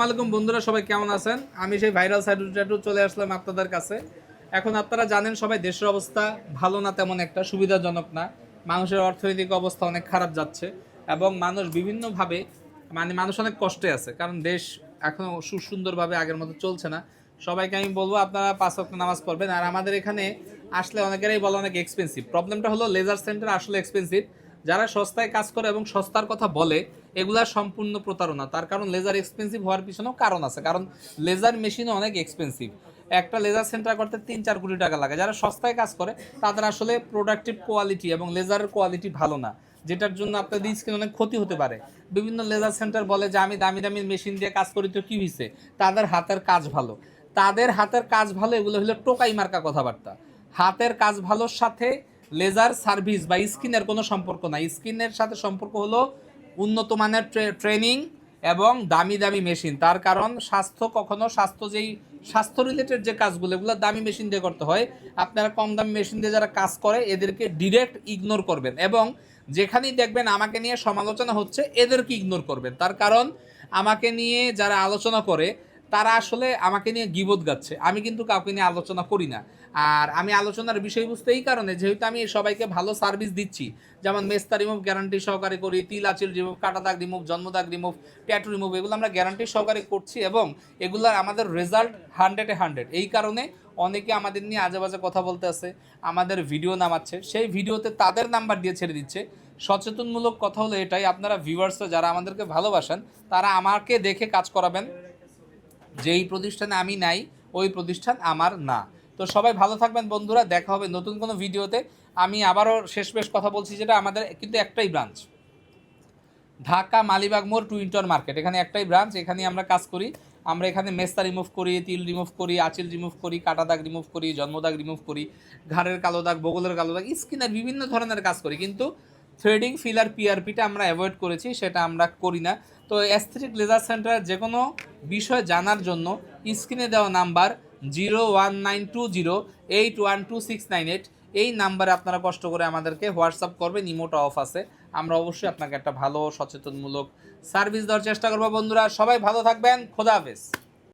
আসসালামাইকুম বন্ধুরা, সবাই কেমন আছেন? আমি সেই ভাইরাল সাইড চলে আসলাম আপনাদের কাছে। এখন আপনারা জানেন সবাই দেশের অবস্থা ভালো না তেমন একটা, সুবিধাজনক না। মানুষের অর্থনৈতিক অবস্থা অনেক খারাপ যাচ্ছে এবং মানুষ বিভিন্নভাবে মানে মানুষ অনেক কষ্টে আছে, কারণ দেশ এখনও সুন্দরভাবে আগের মতো চলছে না। সবাইকে আমি বলব, আপনারা পাঁচ ওয়াক্ত নামাজ পড়বেন, আর আমাদের এখানে আসলে অনেকেরই বলে অনেক এক্সপেন্সিভ প্রবলেমটা হলো লেজার সেন্টার আসলে এক্সপেন্সিভ যারা সস্তায় কাজ করে এবং সস্তার কথা বলে এগুলা সম্পূর্ণ প্রতারণা। তার কারণ লেজার এক্সপেন্সিভ হওয়ার পিছনেও কারণ আছে। কারণ লেজার মেশিনও অনেক এক্সপেন্সিভ একটা লেজার সেন্টার করতে তিন চার কোটি টাকা লাগে। যারা সস্তায় কাজ করে, তাদের আসলে প্রোডাক্টিভ কোয়ালিটি এবং লেজারের কোয়ালিটি ভালো না। যেটার জন্য আপনাদের স্কিন অনেক ক্ষতি হতে পারে। বিভিন্ন লেজার সেন্টার বলে যে, আমি দামি দামি মেশিন দিয়ে কাজ করি, তো কী হয়েছে তাদের হাতের কাজ ভালো। তাদের হাতের কাজ ভালো, এগুলো হলো টোকাই মার্কা কথাবার্তা। হাতের কাজ ভালোর সাথে লেজার সার্ভিস বা স্কিনের কোনো সম্পর্ক নাই। স্কিনের সাথে সম্পর্ক হলো উন্নত মানের ট্রেনিং এবং দামি দামি মেশিন। তার কারণ স্বাস্থ্য কখনো স্বাস্থ্য যেই, স্বাস্থ্য রিলেটেড যে কাজগুলো, এগুলো দামি মেশিন দিয়ে করতে হয়। আপনারা কম দামি মেশিন দিয়ে যারা কাজ করে, এদেরকে ডিরেক্ট ইগনোর করবেন এবং যেখানেই দেখবেন আমাকে নিয়ে সমালোচনা হচ্ছে, এদেরকে ইগনোর করবেন। তার কারণ আমাকে নিয়ে যারা আলোচনা করে তারা আসলে আমাকে নিয়ে গিবোধ গাচ্ছে। আমি কিন্তু কাউকে নিয়ে আলোচনা করি না। আর আমি আলোচনার বিষয়বস্তু এই কারণে যেহেতু আমি সবাইকে ভালো সার্ভিস দিচ্ছি, যেমন মেস্তা রিমুভ গ্যারান্টি সহকারে করি, তিল, আচিল রিমুভ কাটা দাগ রিমুভ জন্মদাগ রিমুভ ট্যাটু রিমুভ এগুলো আমরা গ্যারান্টি সহকারে করছি এবং এগুলার আমাদের রেজাল্ট হান্ড্রেডে হান্ড্রেড এই কারণে অনেকে আমাদের নিয়ে আজে বাজে কথা বলতে আছে, আমাদের ভিডিও নামাচ্ছে। সেই ভিডিওতে তাদের নাম্বার দিয়ে ছেড়ে দিচ্ছে। সচেতনমূলক কথা হলো এটাই, আপনারা ভিউয়ার্সরা যারা আমাদেরকে ভালোবাসেন, তারা আমাকে দেখে কাজ করাবেন। যেই প্রতিষ্ঠানে আমি নাই, ওই প্রতিষ্ঠান আমার না। তো সবাই ভালো থাকবেন বন্ধুরা, দেখা হবে নতুন কোনো ভিডিওতে। আমি আবারও শেষ বেশ কথা বলছি, যেটা আমাদের কিন্তু একটাই ব্রাঞ্চ। ঢাকা মালিবাগ মোড় টুইন্টর মার্কেট, এখানে একটাই ব্রাঞ্চ এখানে আমরা কাজ করি। আমরা এখানে মেস্তা রিমুভ করি, তিল রিমুভ করি, আচিল রিমুভ করি, কাটা দাগ রিমুভ করি, জন্মদাগ রিমুভ করি, ঘাড়ের কালো দাগ, বগলের কালো দাগ, স্কিনের বিভিন্ন ধরনের কাজ করি। কিন্তু থ্রেডিং ফিলার পিআরপিটা আমরা অ্যাভয়েড করেছি, সেটা আমরা করি না। তো অ্যাস্থেটিক লেজার সেন্টারের যে কোনো বিষয় জানার জন্য স্ক্রিনে দেওয়া number zero one nine two zero eight one two six nine eight. এই নাম্বারে আপনারা কষ্ট করে আমাদেরকে হোয়াটসঅ্যাপ করবেন ইমোটা অফ আছে। আমরা অবশ্যই আপনাকে একটা ভালো সচেতনমূলক সার্ভিস দেওয়ার চেষ্টা করব, বন্ধুরা। সবাই ভালো থাকবেন, খোদা হাফেজ।